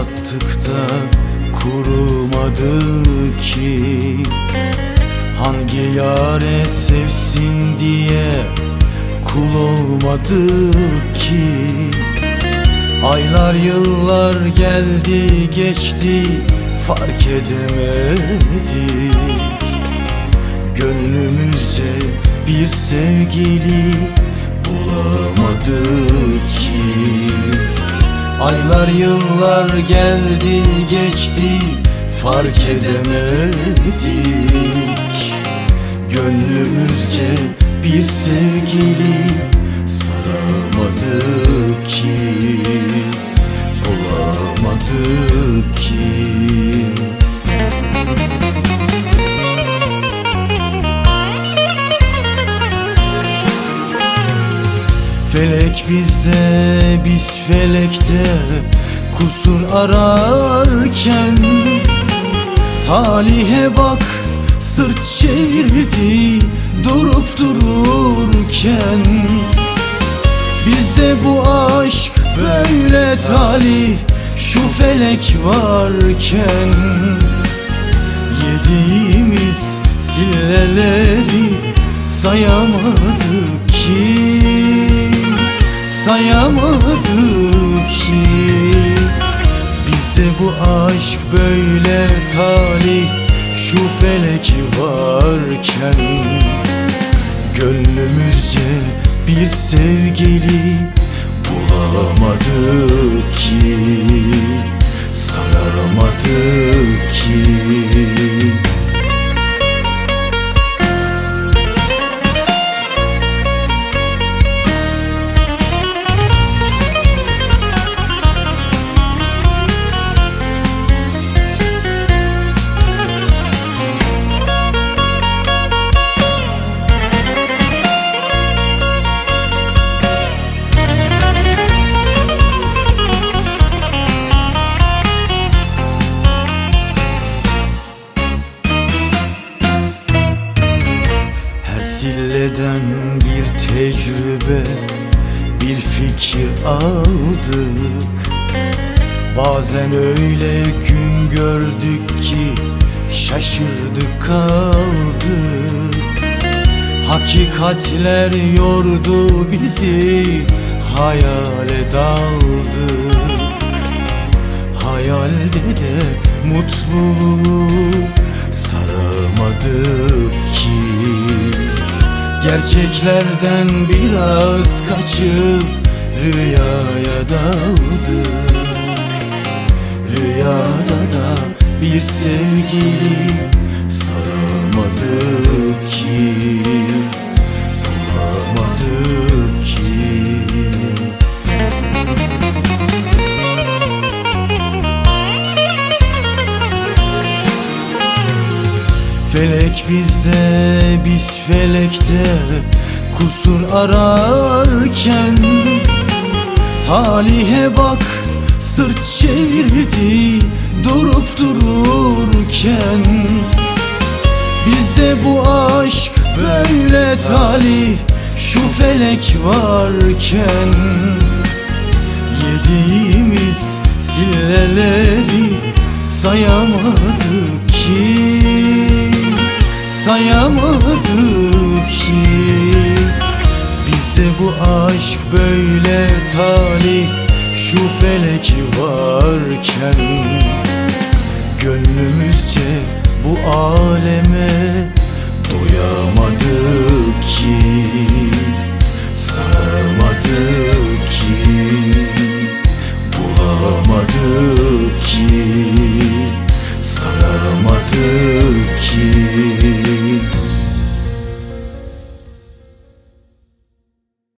dala el attık da kurumadı ki Hangi yare sevsin diye kul olmadı ki? Aylar yıllar geldi geçti fark edemedik. Gönlümüzce bir sevgili bulamadık Aylar yıllar geldi geçti fark edemedik. Gönlümüzce bir sevgili Bizde biz felekte kusur ararken Talihe bak sırt çevirdi durup dururken. Bizde bu aşk böyle talih şu felek varken. Yediğimiz silleleri sayamadık ki Sayamadık ki. Bizde bu aşk böyle talih şu felek varken. Gönlümüzce bir sevgili bulamadık ki silleden bir tecrübe Bir fikir aldık. Bazen öyle gün gördük ki Şaşırdık kaldık. Hakikatler yordu bizi Hayale daldık. Hayalde de mutluluğu saramadık Gerçeklerden biraz kaçıp rüyaya daldık Rüyada da bir sevgili saramadık Felek bizde biz felekte. Kusur ararken Talihe bak sırt çevirdi durup dururken. Bizde bu aşk böyle talih şu felek varken. Yediğimiz silleleri sayamadık ki sayamadım ki. Bizde bu aşk böyle